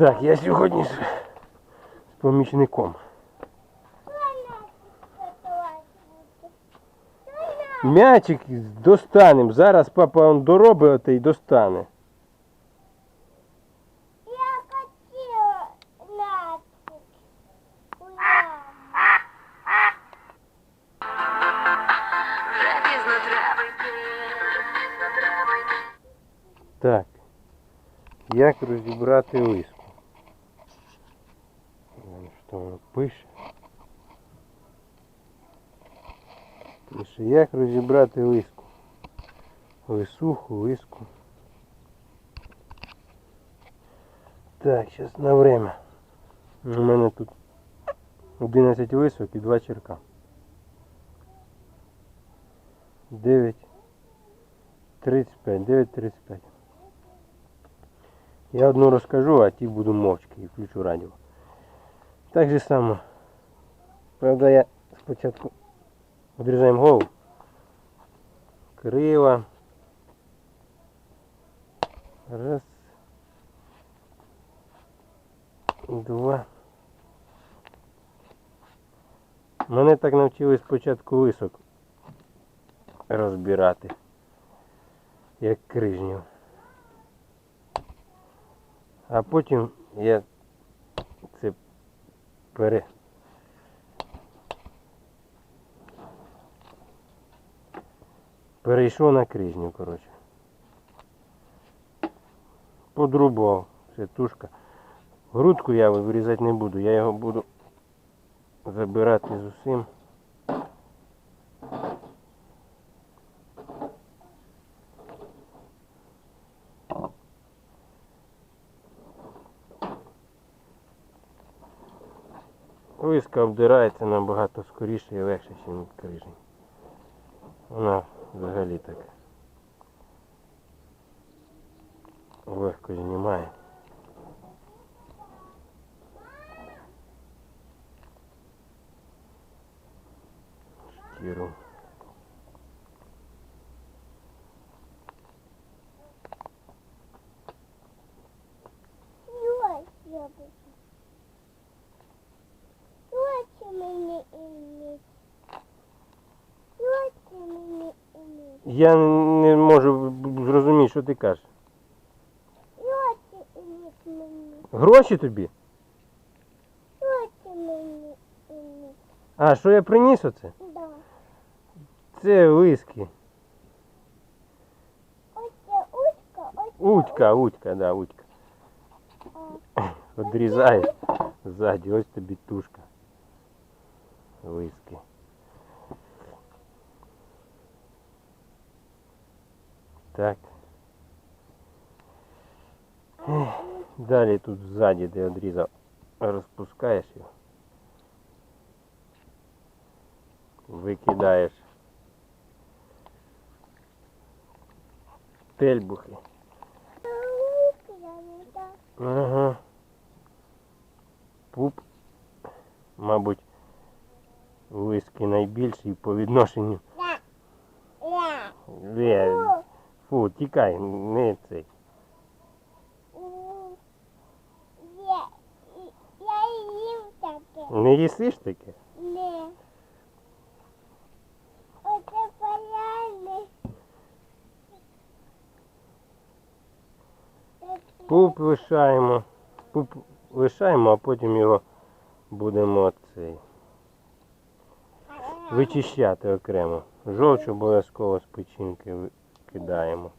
Так, я сьогодні ж з помічником. М'ячик достанем. Зараз папа он доробить оте й достане. Я хотела мячик. Так. Як розібрати лиску? Вон Що воно пише? Пише, як розібрати лиску? Лисуху, лиску. Так, зараз на время. У мене тут 11 лисок і 2 черка. 9 35, 9 35. Я одну розкажу, а ті буду мовчки і включу радіо. Так же само. Правда, я спочатку відрізаємо голову. Крила. Раз. Два. Мене так навчили спочатку лисок розбирати. Як крижню. А потім я це пере. Перейшов на крижню, коротше. Подрубав. Це тушка. Грудку я вирізати не буду, я його буду забирати з усім. Лиска обдирається набагато скоріше і легше, ніж крижень. Вона взагалі так легко знімає. Шкіру. Ось я буду. Ось мені іміть. Ось мені іміть. Я не можу б- зрозуміти, що ти кажеш. Ось іміть мені. Гроші тобі? Ось мені іміть. А, що я приніс оце? Да. Це лиски. Ось це утка, ось це Утька, утька, да, утька. А, Одрізаєш ззаді, ось тобі тушка. Лиски. Так. Далі тут ззаді, де одрізав, розпускаєш його. Викидаєш тельбухи. Ага. Пуп, мабуть, виски найбільший по відношенню. Ля. Фу, тікай, не цей. Я, я їм таке. Не їсиш таке? Не. Оце поляни. Пуп лишаємо. Пуп лишаємо, а потім його будемо цей вичищати окремо. Жовч обов'язково з печінки викидаємо.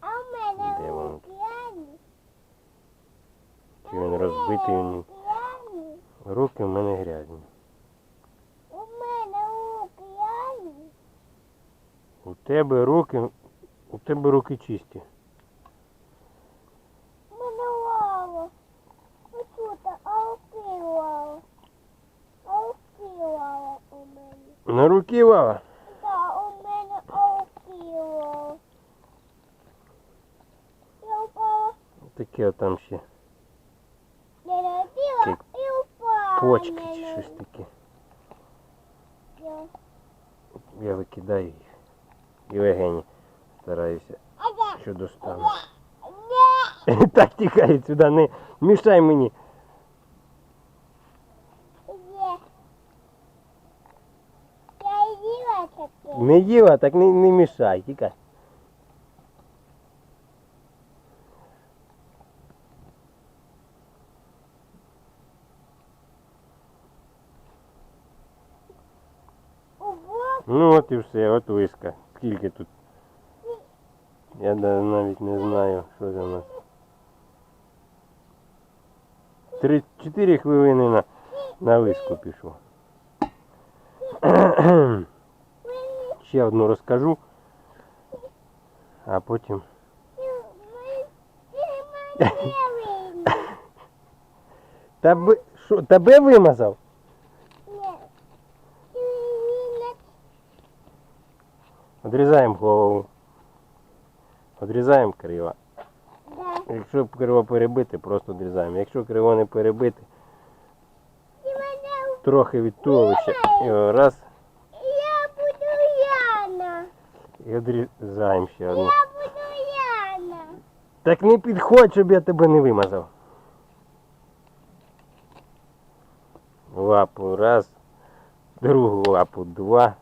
А в мене Де воно? Чи він розбитий у ній. Руки в мене грязні. У мене океані. У тебе руки. У тебе руки чисті. У мене лава. Отут, а оки лава. А оки лава у мене. На руки вава. Таке там ще Не родила Як і впала. почки на чи мене. щось таке. Я- Я викидаю їх. І легені стараюся, А я- що достану. я- я- Так тікай сюди, не мішай мені. Є. Я їла таке. Не їла, так не, не мішай, тікай. Ну от і все, от виска. Скільки тут? Я навіть не знаю, що це у нас. Три, чотири хвилини на, на виску пішло. Ще одну розкажу, а потім. Тебе вимазав? Одрізаємо голову. Одрізаємо криво. Якщо криво перебити, просто одрізаємо. Якщо криво не перебити, трохи від туловища. Його раз Я буду Яна. і одрізаємо ще одну. Я буду Яна. Так не підходь, щоб я тебе не вимазав. Лапу раз, другу лапу два.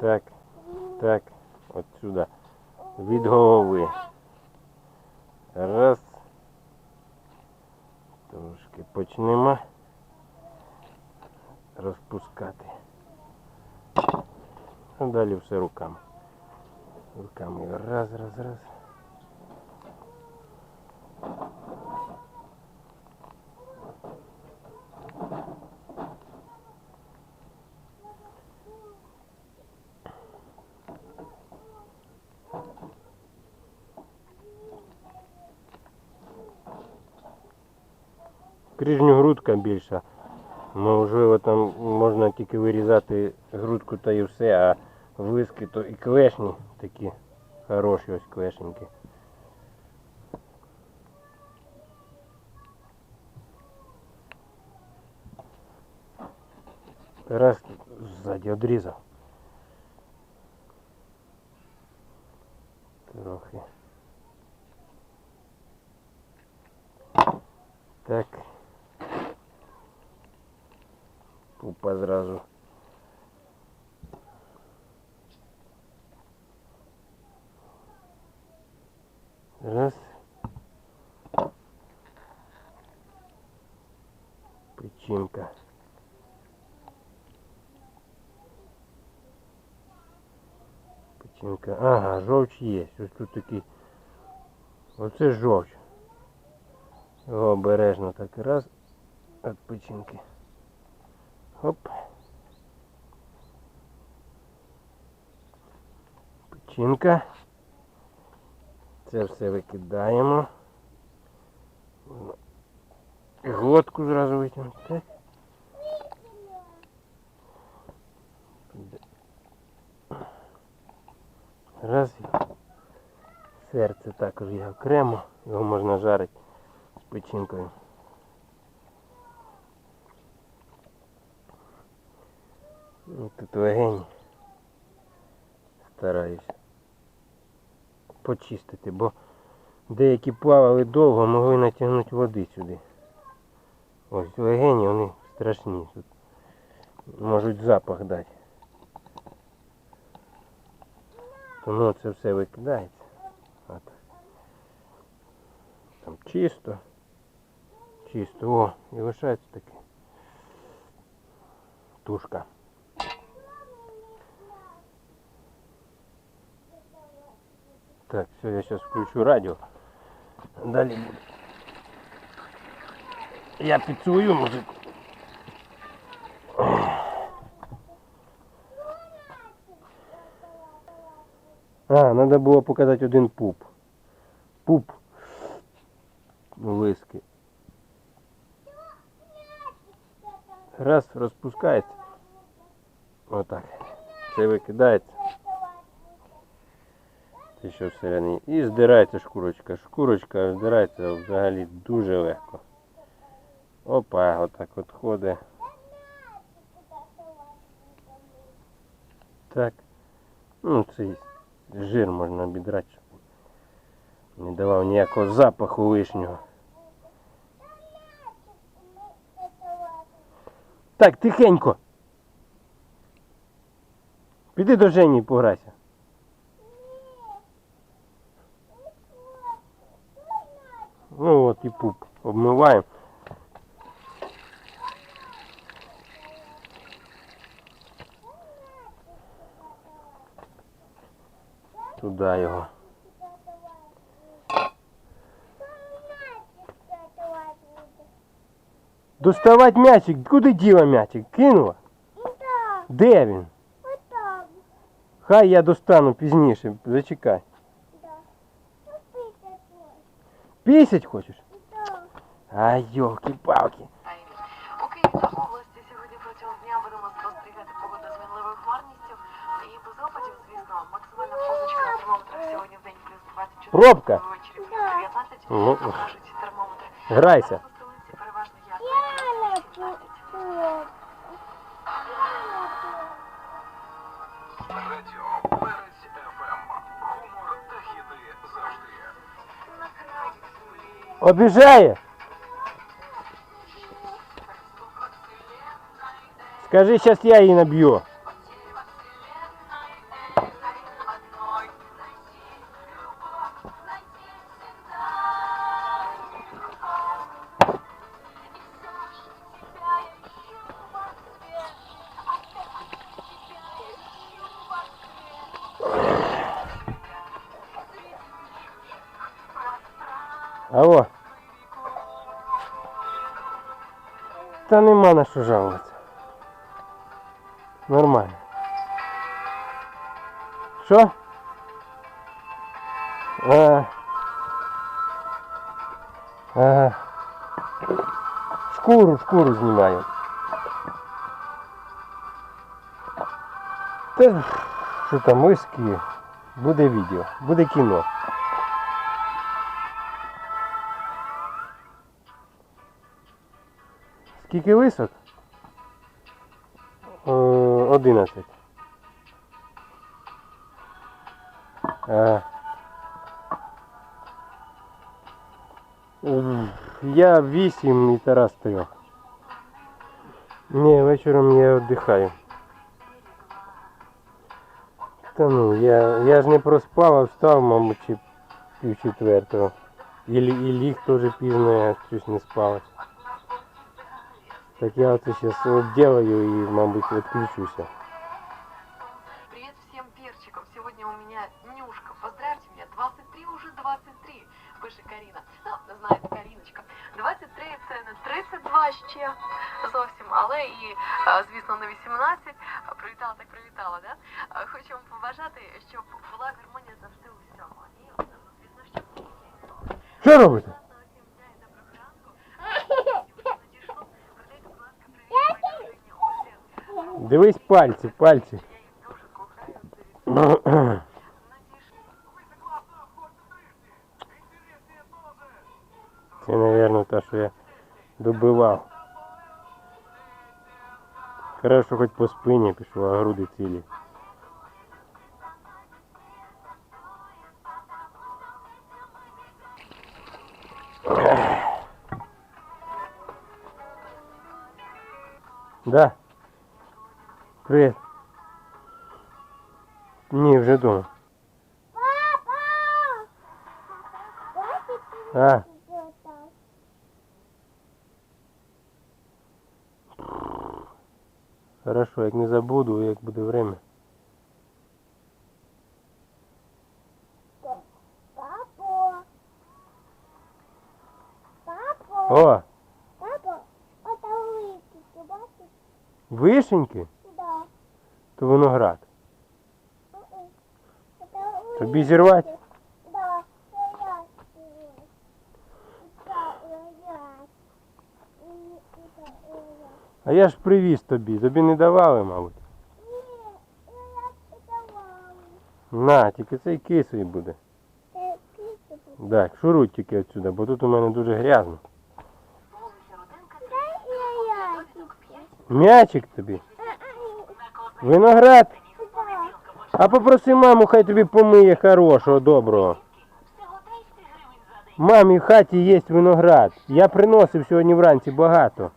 Так, так, отсюда. Від голови. Раз. Трошки почнемо розпускати. А далі все руками. Руками раз, раз, раз. Крижню грудка більша. Можливо, там можна тільки вирізати грудку та і все, а виски то і клешні такі хороші ось клешенькі. Раз ззаді одрізав. Трохи. Так. Пупа зразу. Раз. Печінка. Печінка. Ага, жовч є. Ось тут такий. Оце жовч. Його обережно так раз від печінки. Оп. Печінка. Це все викидаємо. Глотку зразу витягнути. Раз. Серце також є окремо. Його можна жарити з печінкою. Ну, Тут легень стараюсь почистити, бо деякі плавали довго, могли натягнути води сюди. Ось легені, вони страшні. Тут можуть запах дати. Тому це все викидається. От. Там чисто. Чисто. О, і лишається таке. Тушка. Так, все, я сейчас включу радио. Далі буде. Я під свою музику. А, треба було показати один пуп. Пуп. Виски. Раз, розпускається. Отак. Це викидається. Це що всередині. І здирається шкурочка. Шкурочка здирається взагалі дуже легко. Опа, отак от ходить. Так. Ну, цей жир можна обідрати. щоб Не давав ніякого запаху лишнього. Так, тихенько. Піди до Жені пограйся. Ну от і пуп. Обмиваємо. Туди його. Доставати м'ячик. Куди діла м'ячик? Кинула? Де він? Хай я достану пізніше. Зачекай. Пісять хочеш? Ай, йолки-палки. У Києві області сьогодні протягом дня будемо спостерігати погоду з мінливою хмарністю. І без опадів, звісно, максимальна позначка на термометрах сьогодні в день плюс 24, Пробка. ввечері плюс 19, термометри. Грайся. Обіжає. Скажи, сейчас я її наб'ю. Алло. Та нема на що жалуватися. Нормально. Що? А. Ага. Шкуру, шкуру знімаю. Та що там виски? Буде відео, буде кіно. Скільки висок? Е, 11. Я 8 і Тарас 3. Ні, вечором я віддихаю. Та ну, я, я ж не проспав, а встав, мабуть, пів четвертого. І, і ліг теж пізно, я щось не спав. Так я это сейчас делаю и, мабуть, отключуся. Привет всем перчикам. Сегодня у меня Нюшка. Поздравьте меня. 23 уже 23, пише Каріна. Ну, знаєте, Каріночка. 23 це не 32 ще зовсім, але і, звісно, не 18. Привітала, так привітала, да? Хочу вам побажати, щоб була гармонія завжди у всьому. І, е, звісно, щоб Що робите? Дивись пальці, пальці. Це мабуть, те, що я добивав. Хорошо, хоч по спині пішло, а груди цілі. Привіт. Ні, вже дома. А. Хорошо, як не забуду, як буде время. О, Папо. Это выкики, бачиш? вишеньки, зірвати? А я ж привіз тобі, тобі не давали, мабуть. Ні, я це. На, тільки цей кисий буде. Так, шуруй тільки отсюди, бо тут у мене дуже грязно. М'ячик тобі. Виноград. А, попроси маму, хай тобі помиє хорошого, доброго. Мамі в хаті є виноград. Я приносив сьогодні вранці багато.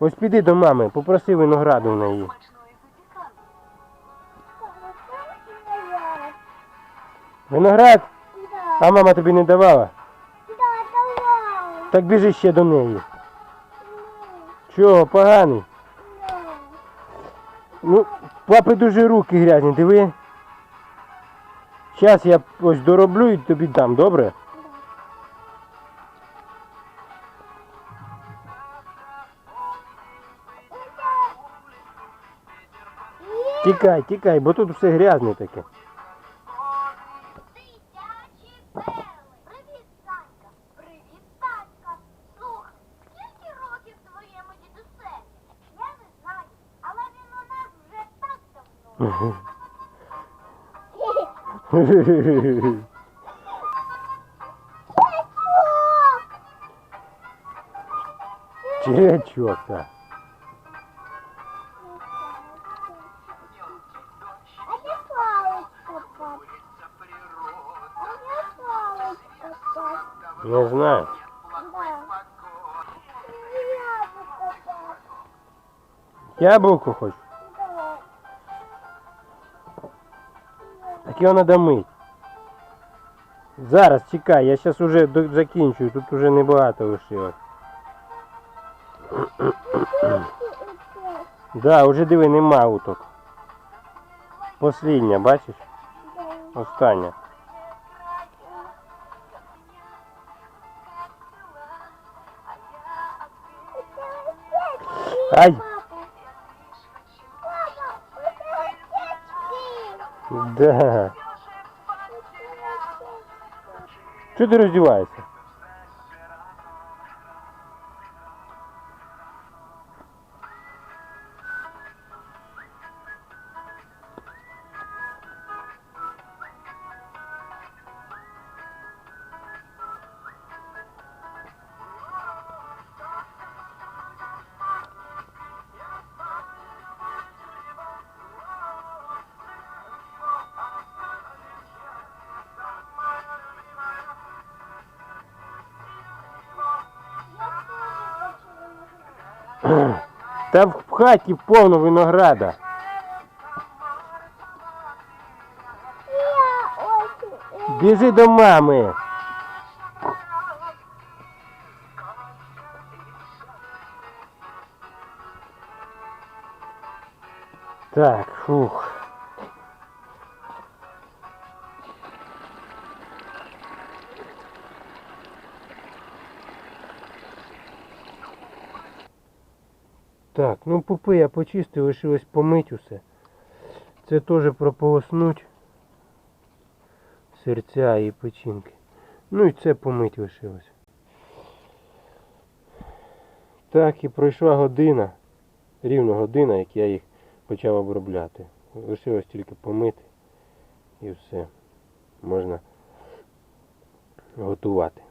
Ось піди до мами, попроси винограду в неї. Виноград? А мама тобі не давала? Так біжи ще до неї. Чого, поганий? ну. Папи дуже руки грязні, диви. Зараз я ось дороблю і тобі дам, добре? Тікай, тікай, бо тут все грязне таке. Дитячі перли. Привіт, Санька. Привіт, Танька. Слухай, скільки років твоєму дідусеві? Я не знаю, але він у нас вже так давно. Черечок, так. А де паличка, пап? А де паличка, пап? Не знаю. Да. Яблуко, пап. Так його треба. Зараз чекай, я зараз уже до- закінчую, тут уже небагато лишилось. Да, уже диви, нема уток. Послідня, бачиш? Остання. Ай! Да. Что ты роздіваєшся? Та в хаті повно винограда. Біжи до мами. Так, фух. Так, ну пупи я почистив, лишилось помить усе. Це теж прополоснуть серця і печінки. Ну і це помить лишилось. Так і пройшла година, рівно година, як я їх почав обробляти. Лишилось тільки помити і все. Можна готувати.